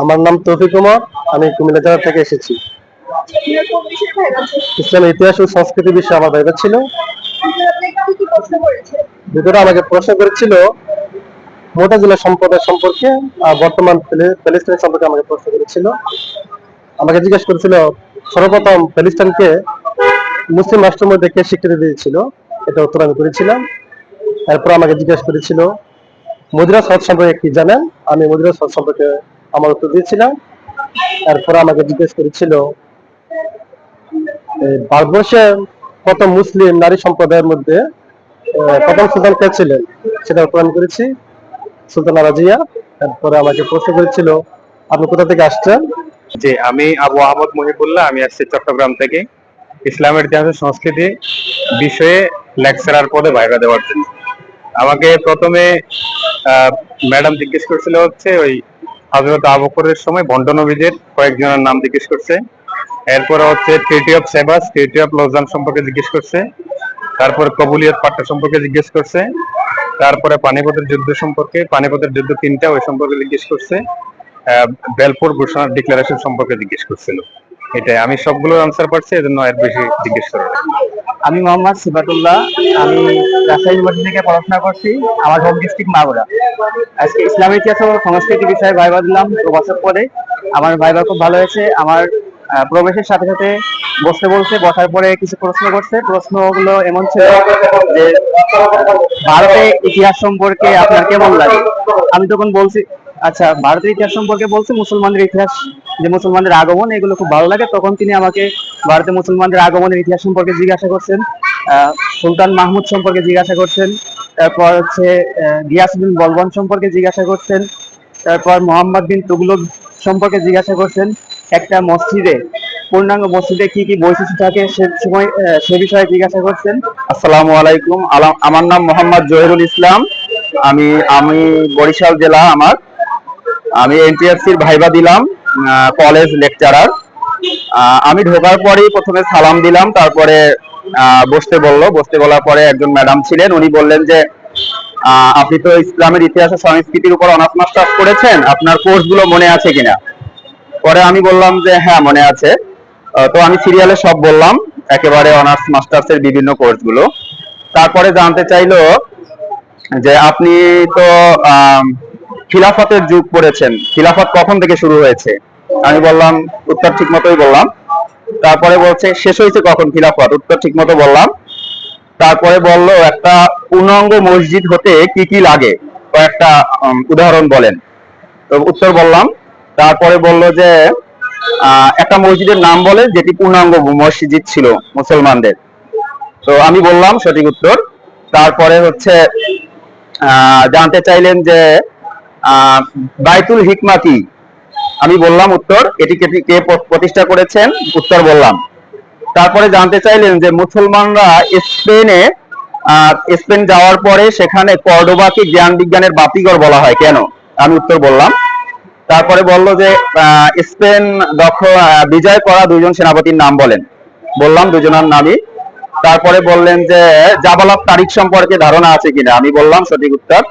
আমার নাম তৌফিক কুমার আমি কুমিল্লা জেলা থেকে এসেছি? ইসলামের ইতিহাস ও সংস্কৃতি বিষয়ে আমার ভাইবা ছিল? দুটোরা আমাকে প্রশ্ন করেছিল মোটাজিলা সম্প্রদায় সম্পর্কে, আর বর্তমান প্যালে- প্যালেস্টাইন সম্পর্কে আমাকে প্রশ্ন করেছিল আমাকে জিজ্ঞেস করেছিল, সর্বপ্রথম প্যালেস্টাইনকে মুসলিম রাষ্ট্রের মধ্যে কে স্বীকৃতি দিয়েছিল এটা উত্তর আমি করেছিলাম এরপর আমাকে জিজ্ঞেস করেছিল মদিরা সদ সম্পর্কে কি জানেন আমি মদিরা সদ সম্পর্কে আমার উত্তর দিয়েছিলাম। এরপর আমাকে জিজ্ঞেস করেছিল ভারতবর্ষে কত মুসলিম নারী সম্প্রদায়ের মধ্যে প্রথম সুলতান কে ছিলেন? সেটা আমি করেছি। সুলতানা রাজিয়া। তারপরে আমাকে প্রশ্ন করেছিল, আপনি কোথা থেকে আসছেন? জি, আমি আবু আহমদ মহিবুল্লাহ, আমি আসছি চট্টগ্রাম থেকে। ইসলামের ইতিহাস সংস্কৃতি বিষয়ে লেকচারার পদে ভাইবা দেওয়ার জন্য। আমাকে প্রথমে ম্যাডাম জিজ্ঞেস করছিল হচ্ছে ওই হজরত আবু বকরের সময় ভণ্ড কয়েকজনের নাম জিজ্ঞেস করছে। এরপরে হচ্ছে treaty of Sevres treaty of Lausanne সম্পর্কে জিজ্ঞেস করছে। তারপরে কবুলিয়ত পাট্টা সম্পর্কে জিজ্ঞেস করছে। তারপরে পানিপথের যুদ্ধ সম্পর্কে, পানিপথের যুদ্ধ তিনটা ওই সম্পর্কে জিজ্ঞেস করছে। বেলপুর ঘোষণা ডিক্লারেশন সম্পর্কে জিজ্ঞেস করছিল। এটাই। আমি সবগুলো আনসার পাচ্ছি এজন্য এর বেশি জিজ্ঞেস করা আমি মোহাম্মদ সিফাতুল্লাহ, আমি রাজশাহী ইউনিভার্সিটি থেকে পড়াশোনা করছি, আমার হোম ডিস্ট্রিক্ট মাগুরা। আজকে ইসলামিক ইতিহাস ও সংস্কৃতি বিষয়ে ভাইবা দিলাম প্রবাসক পদে আমার ভাইবা খুব ভালো হয়েছে, আমার প্রবেশের সাথে সাথে বসতে বলছে বসার পরে কিছু প্রশ্ন করছে। প্রশ্নগুলো এমন ছিল যে, ভারতের ইতিহাস সম্পর্কে আপনার কেমন লাগে? আমি তখন বলছি আচ্ছা ভারতের ইতিহাস সম্পর্কে বলছি, মুসলমানদের ইতিহাস যে মুসলমানদের আগমন এগুলো খুব ভালো লাগে। তখন তিনি আমাকে ভারতে মুসলমানদের আগমনের ইতিহাস সম্পর্কে জিজ্ঞাসা করছেন সুলতান মাহমুদ সম্পর্কে জিজ্ঞাসা করছেন তারপর হচ্ছে আহ, গিয়াস বিন বলবন সম্পর্কে জিজ্ঞাসা করছেন তারপর মোহাম্মদ বিন তুগলক সম্পর্কে জিজ্ঞাসা করছেন একটা মসজিদে পূর্ণাঙ্গ মসজিদে কি কি বৈশিষ্ট্য থাকে সে সময় সে বিষয়ে জিজ্ঞাসা করছেন। আসসালামু আলাইকুম। আলা- আমার নাম মোহাম্মদ জহিরুল ইসলাম। আমি আমি বরিশাল জেলা আমার। আমি এনটিআরসির ভাইবা দিলাম। কলেজ লেকচারার আমি ঢোকার পরেই প্রথমে সালাম দিলাম, তারপরে বসতে বলল। বসতে বলার পরে একজন ম্যাডাম ছিলেন, উনি বললেন যে আপনি তো ইসলামের ইতিহাস সংস্কৃতির উপর অনার্স মাস্টার্স করেছেন, আপনার কোর্সগুলো মনে আছে কিনা? পরে আমি বললাম যে হ্যাঁ মনে আছে। তো আমি সিরিয়ালে সব বললাম, একেবারে অনার্স মাস্টার্স এর বিভিন্ন কোর্সগুলো। তারপরে জানতে চাইলো যে, আপনি তো খিলাফতের যুগ পড়েছেন খিলাফত কখন থেকে শুরু হয়েছে? আমি বললাম, উত্তর ঠিক মতোই বললাম। তারপরে বলছে, শেষ হয়েছে কখন খিলাফত? উত্তর ঠিক মতো বললাম। তারপরে বলল, একটা পূর্ণাঙ্গ মসজিদ হতে কি কি লাগে? কয়েকটা উদাহরণ বলেন। উত্তর বললাম। তারপরে বলল যে একটা মসজিদের নাম বলে যেটি পূর্ণাঙ্গ মসজিদ ছিল মুসলমানদের। তো আমি বললাম সঠিক উত্তর। তারপরে হচ্ছে জানতে চাইলেন যে বাইতুল হিকমা কি? আমি বললাম উত্তর এটিকে কে প্রতিষ্ঠা করেছেন? উত্তর বললাম। তারপরে জানতে চাইলেন যে মুসলমানরা স্পেনে স্পেন যাওয়ার পরে সেখানে কর্ডোবাকে জ্ঞান বিজ্ঞানের বাতিঘর বলা হয়। কেন? আমি উত্তর বললাম। তারপরে বলল যে স্পেন দখল বিজয় করা দুইজন সেনাপতির নাম বলেন। বললাম দুজনের নামই। তারপরে বললেন যে জাবালাত তারিখ সম্পর্কে ধারণা আছে কিনা? আমি বললাম সঠিক উত্তর।